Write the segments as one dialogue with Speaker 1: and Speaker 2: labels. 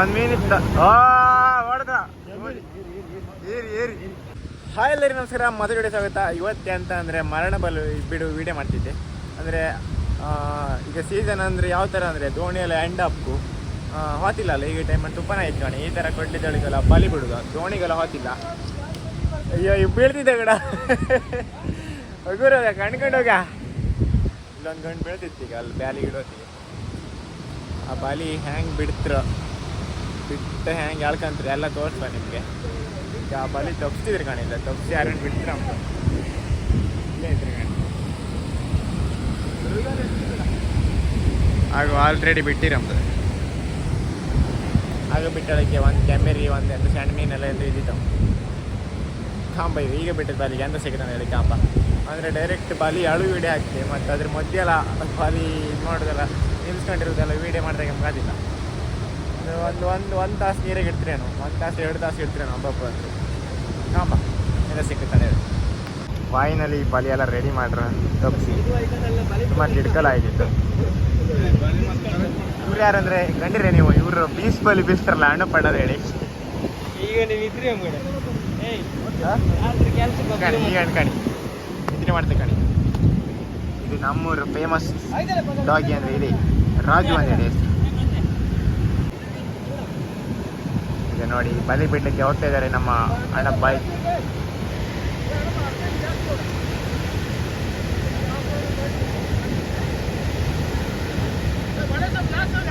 Speaker 1: ಒಂದ್ ಹೊಡ್ದ. ಏರಿ ಏರಿ. ಹಾಯ್ ಎಲ್ಲರಿ ನಮಸ್ಕಾರ. ಮದುವೆ ಸ್ವಾಗತ. ಇವತ್ತೆ ಅಂತ ಅಂದರೆ ಮರಣ ಬಲು ಬಿಡು ವಿಡಿಯೋ ಮಾಡ್ತಿದ್ದೆ. ಅಂದರೆ ಈಗ ಸೀಸನ್ ಅಂದರೆ ಯಾವ ಥರ ಅಂದರೆ ದೋಣಿ ಎಲ್ಲ ಎಂಡ್ ಹೋತಿಲ್ಲ ಅಲ್ಲ. ಈಗ ಟೈಮಲ್ಲಿ ತುಪ್ಪನ ಇಟ್ಕೊಂಡು ಈ ಥರ ಕೊಡ್ಲಿದ್ದಳಿಗೆಲ್ಲ ಬಲಿ ಬಿಡುದು. ದೋಣಿಗೆಲ್ಲ ಹೋತಿಲ್ಲ ಅಯ್ಯೋ, ಇವ್ ಬೀಳ್ತಿದ್ದೆ ಗಡ ಹಗುರದ ಕಣ್ಕೊಂಡೋಗ ಇಲ್ಲೊಂದು ಗಂಡು ಬೀಳ್ತಿತ್ತು ಈಗ ಅಲ್ಲಿ ಬ್ಯಾಲಿ ಇಡೋತಿಗೆ ಆ ಬಾಲಿ ಹ್ಯಾಂಗೆ ಬಿಡ್ತ್ರ? ಬಿಟ್ಟು ಹ್ಯಾಂಗೆ ಹೇಳ್ಕೊಂತೀರಿ ಎಲ್ಲ ತೋರಿಸ್ಬ ನಿಮಗೆ. ಈಗ ಬಾಲಿ ತಪ್ಪಿಸಿದ್ರಿ ಕಾಣಿಲ್ಲ ತಪ್ಪಿಸಿ ಯಾರು ಬಿಡ್ತೀರ ಅಂತ ಇಲ್ಲೇ ಆಗ ಆಲ್ರೆಡಿ ಬಿಟ್ಟಿರಮ್ದು ಆಗ ಬಿಟ್ಟಳಕ್ಕೆ ಒಂದು ಕೆಮ್ಮೆರಿ ಒಂದು ಎಂತ ಸಣ್ಣ ಮೀನೆಲ್ಲ ಎಲ್ಲ ಇದ್ದಿತ್ತು. ಕಾಂಬ ಇದು ಈಗ ಬಿಟ್ಟಿದ್ದು ಬಾಲಿಗೆ ಎಂತ ಸಿಗುತ್ತೆ ಹೇಳಿ ಕಾಂಬ. ಅಂದರೆ ಡೈರೆಕ್ಟ್ ಬಾಲಿ ಅಳು ವೀಡಿಯೋ ಹಾಕ್ತೀವಿ ಮತ್ತು ಅದ್ರ ಮಧ್ಯೆಲ್ಲ ಬಾಲಿ ಇದು ಮಾಡೋದೆಲ್ಲ ನಿಲ್ಸ್ಕೊಂಡಿರೋದೆಲ್ಲ ವೀಡಿಯೋ ಮಾಡಿದಾಗ ನಮ್ಗೆ ಅದು ಒಂದು ಒಂದು ಒಂದು ತಾಸು ನೀರಿಗೆ ಇಡ್ತೀರೇನು ಒಂದು ತಾಸು ಎರಡು ತಾಸು ಇಡ್ತೀರೇನು ಒಬ್ಬೊಬ್ಬ ಅಂತ ಕಾಂಬ ಎಲ್ಲ ಸಿಕ್ಕುತ್ತಾನೆ ವಾಯಿನಲ್ಲಿ ಬಲಿ ಎಲ್ಲ ರೆಡಿ ಮಾಡ್ರ. ತಪ್ಪಿಸಿ ತುಂಬ ಕಿಡ್ಕಲ್ ಆಗಿತ್ತು. ಇವ್ರು ಯಾರಂದ್ರೆ ಕಂಡಿರೆ ನೀವು ಇವರು ಬೀಸ್ ಬಲಿ ಬೀಸ್ತಾರಲ್ಲ ಹಣ್ಣು ಪಡೋದು ಹೇಳಿ.
Speaker 2: ಈಗ ನೀವು ಇದ್ರಿ
Speaker 1: ಕಣಿ ಈಗ ಕಣಿ. ಇದನ್ನೇ ಮಾಡ್ತೀವಿ ಕಣಿ. ಇದು ನಮ್ಮೂರು ಫೇಮಸ್ ಡಾಗಿ ಅಂದ್ರೆ ಇದೆ. ರಾಜು ಅಂತ ಹೇಳಿ. ಈಗ ನೋಡಿ ಬಲಿ ಬಿಡ್ಲಿಕ್ಕೆ ಹೋಗ್ತಾ ಇದ್ದಾರೆ ನಮ್ಮ ಅಣ್ಣ ಮಂಡಗಡ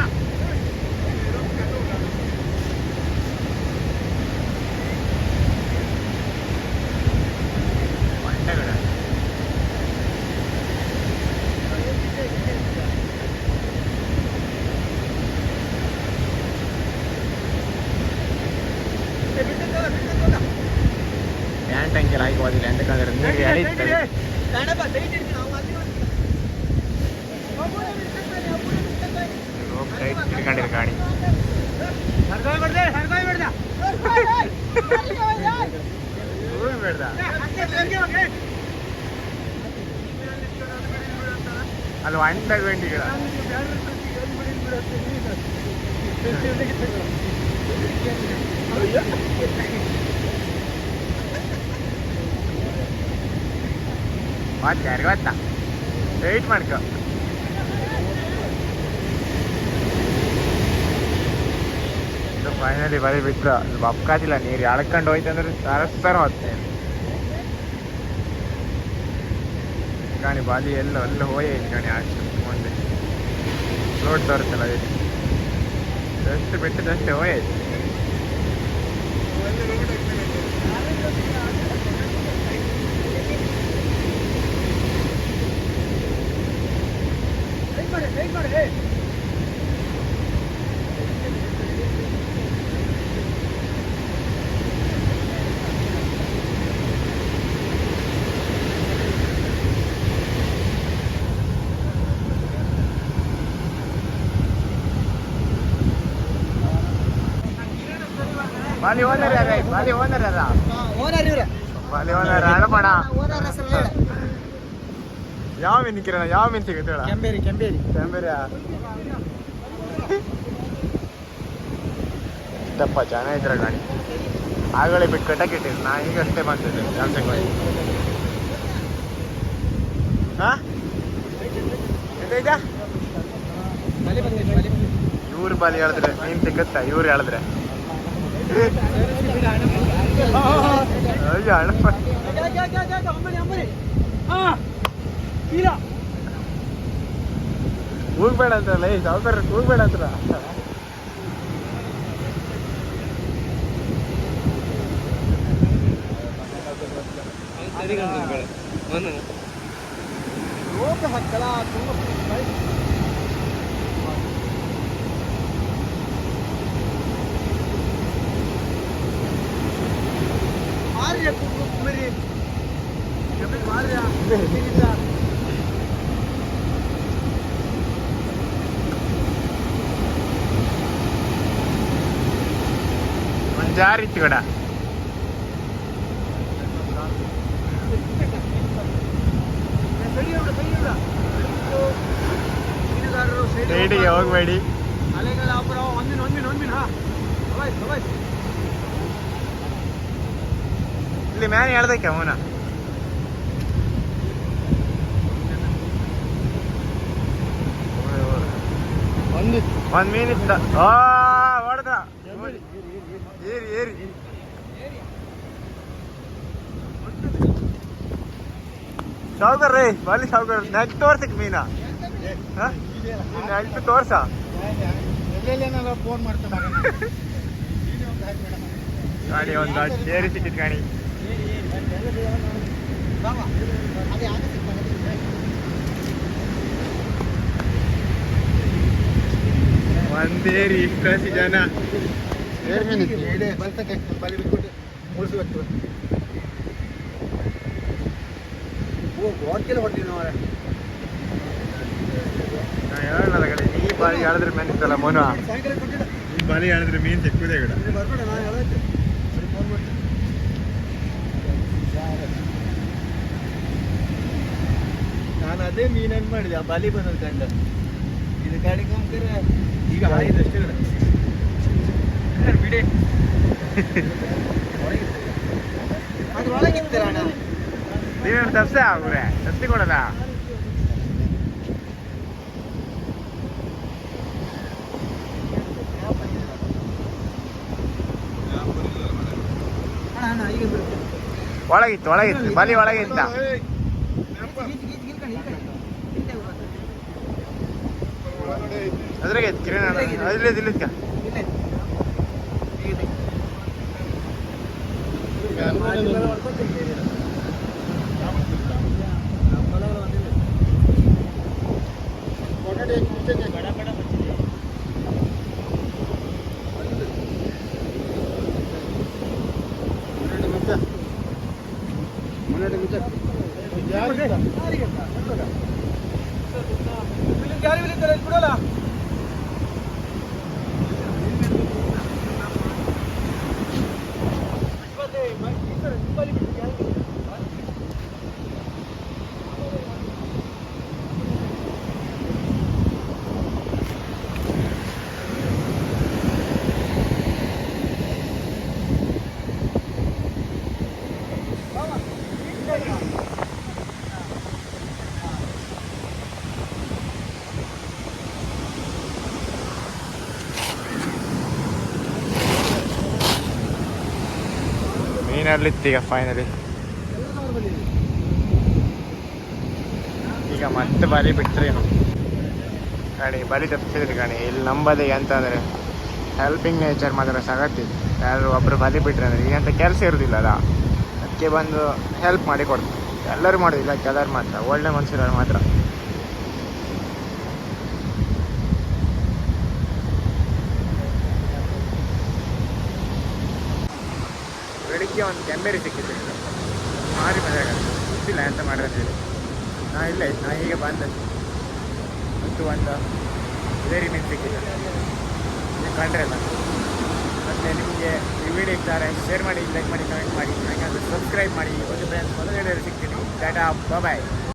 Speaker 1: ತಿರ್ಕೊಂಡಿರ ಗಾಡಿ ಹೂವು ಬೇಡ್ದ ಅಲ್ಲಿ ಹಣ್ಣು ಮತ್ತೆ ಯಾರಿಗೆ ಗೊತ್ತಾ? ವೆಯ್ಟ್ ಮಾಡ್ಕೊ. ಇದು ಫೈನಲಿ ಬರೀ ಬಿತ್ತು ಬಪ್ಕಾತಿಲ್ಲ ನೀರು ಎಳ್ಕೊಂಡು ಹೋಯ್ತಂದ್ರೆ ತರಸ್ತಾರ ಮತ್ತೆ. ಗಾಣಿ ಬಾಲಿ ಎಲ್ಲ ಎಲ್ಲ ಹೋಯೇ ಕಾಣಿ ಅಷ್ಟು ಮುಂದೆ ರೋಡ್ ತೋರುತ್ತಲ್ಲ ಇದು ಜಸ್ಟ್ ಬಿಟ್ಟದಷ್ಟೇ ಹೋಯೇ ಬಾಲಿ ಓನರ್ ಯಾರ ಬಾಲಿ ಓನರ್ ಯಾರ
Speaker 2: ಓನರ್ ಇವ್ರೆ
Speaker 1: ಬಾಲಿ ಯಾವ ಮೀನ್ ಕಿರಣ ಯಾವ ಮೀನ್ ಸಿಗುತ್ತೆ ಹೇಳ
Speaker 2: ಕೆಂಬೇರಿ ಕೆಂಬೇರಿ.
Speaker 1: ಚೆನ್ನಾಗಿದ್ರ ಗಾಡಿ. ಆಗಲೇ ಬಿಟ್ಟು ಕಟ್ಟಕ್ಕೆ ನಾ ಈಗ ಅಷ್ಟೇ ಕೆಲ್ಸಕ್ಕೆ ಹೋಗಿ ಹಾ ಇವ್ರ ಬಲಿ ಹೇಳಿದ್ರೆ ನೀನ್ ಸಿಕ್ಕುತ್ತಾ? ಇವ್ರು ಹೇಳಿದ್ರೆ. ಅಯ್ಯೋ ಹಣಪ್ಪ ಕೂಗ್ಬೇಡ ಅಂತಲ್ಲ ಏ ಸಾವುಕಾರ ಕೂಗ್ಬೇಡ ಅಂತ
Speaker 2: ರೋಗ ಹಕ್ಕಳ ತುಂಬ ಮಾರ್ಯ ಕುಮ್ಮರಿ ಮಾರ್ಯ
Speaker 1: ಒಂದು ಜಾರಿ ಇತ್ತು ಕಡ ಸೈಡಿಗೆ ಹೋಗಬೇಡಿ
Speaker 2: ಅಲೆಗಳ ಅಪುರ ಒಂದಿನ ಒಂದಿನ ಒಂದಿನ ಹಾ ಹೋಯ್ತು ಹೋಯ್ತು
Speaker 1: ಇಲ್ಲಿ ಮ್ಯಾನ್ ಹೇಳ್ದಕ್ಕೆ ಅವನ
Speaker 2: ಒಂದು
Speaker 1: ಒಂದ್ ಮೀನ್ ಇತ್ತ ಸಾವುಕಾರ ರೀ ಬಾಲಿ ಸಾವುಕಾರ. ನೆಟ್ ತೋರ್ಸಕ್ ಮೀನ? ನೆಟ್ ತೋರ್ಸ?
Speaker 2: ಫೋನ್
Speaker 1: ಗಾಡಿ ಒಂದು ಸೇರಿ ಸಿಕ್ಕಿತ್ ಗಾಡಿ. ಒಂದೇರಿ ಇಷ್ಟು ಜನ. ನಾ ಹೇಳಲ್ಲ ಕಡೆ ಈ ಬಾರಿ ಹೇಳಿದ್ರೆ ಮೀನ್ ಇತ್ತಲ್ಲ ಮೋನು? ಈ ಬಾರಿ ಹೇಳಿದ್ರೆ ಮೀನ್ ಸಿಕ್ಕುದೇ ಕೂಡ
Speaker 2: ನಾನು ಅದೇ ಮೀನನ್ನು ಮಾಡಿದೆ ಆ ಬಲಿ ಬಂದದ ಕಂಡ. ಇದು ಗಾಡಿ ಕಂಕರ ಈಗ ಹಾಯಿದಷ್ಟೇ ಬಿಡಿ ಅದ್ರ ಒಳಗಿತ್ತೀರ ಅಣ್ಣ?
Speaker 1: ನೀವೇನು ತಪ್ಸೆ ಅವ್ರೆ ತಪ್ಸಿ
Speaker 2: ಬಿಡು.
Speaker 1: ಒಳಗಿತ್ತು ಒಳಗಿತ್ತು ಬಲಿ ಒಳಗಿತ್ತ. ಅದ್ರಾಗೆ ಕಿರಣ್ ಇಲ್ಲಿ ಇಲ್ಲಿದ್ಕ
Speaker 2: ಇಲ್ಲ. Gracias.
Speaker 1: ಮೀನಲ್ಲಿತ್ತು ಈಗ ಫೈನಲಿ ಈಗ ಮತ್ತೆ ಬಲಿ ಏನು ಗಾಡಿ ಬಲಿ ತಪ್ಪಿಸಿದ್ರಿ ಗಾಡಿ. ಇಲ್ಲಿ ನಂಬದೆ ಅಂತಂದರೆ ಹೆಲ್ಪಿಂಗ್ ನೇಚರ್ ಮಾತ್ರ ಸಗತ್ತಿದೆ ಯಾರು ಒಬ್ಬರು ಬಲಿ ಬಿಟ್ರೆ ಅಂದ್ರೆ ಈಗಂತ ಕೆಲಸ ಇರೋದಿಲ್ಲ ಅಲ್ಲ. ಅದಕ್ಕೆ ಬಂದು ಹೆಲ್ಪ್ ಮಾಡಿ ಕೊಡ್ತಾರೆ ಎಲ್ಲರೂ ಮಾಡೋದಿಲ್ಲ, ಕೆಲವರು ಮಾತ್ರ. ಒಳ್ಳೆ ಮನುಷ್ಯರು ಮಾತ್ರ. ಬೆಳಿಗ್ಗೆ ಒಂದು ಕೆಂಬೇರಿ ಸಿಕ್ಕಿತ್ತು ಮಾರಿ ಮಜಾಗ ಗೊತ್ತಿಲ್ಲ ಎಂತ ಮಾಡಿದ್ರೆ ನಾ ಇಲ್ಲ, ನಾ ಹೀಗೆ ಬಂದೆ. ಮತ್ತು ಒಂದು ಬೇರೆ ಮೀನು ಸಿಕ್ಕಿದೆ. ನೀವು ಕಂಡ್ರಲ್ಲ ಮತ್ತು ನಿಮಗೆ ಈ ವಿಡಿಯೋ ಇದ್ದಾರೆ ಶೇರ್ ಮಾಡಿ ಲೈಕ್ ಮಾಡಿ ಕಮೆಂಟ್ ಮಾಡಿ. ನನಗೆ ಸಬ್ಸ್ಕ್ರೈಬ್ ಮಾಡಿ. ಒಂದು ಫ್ರೆಂಡ್ಸ್ ಮೊದಲು ಸಿಗ್ತೀನಿ. ಟಾಟಾ ಬಾಯ್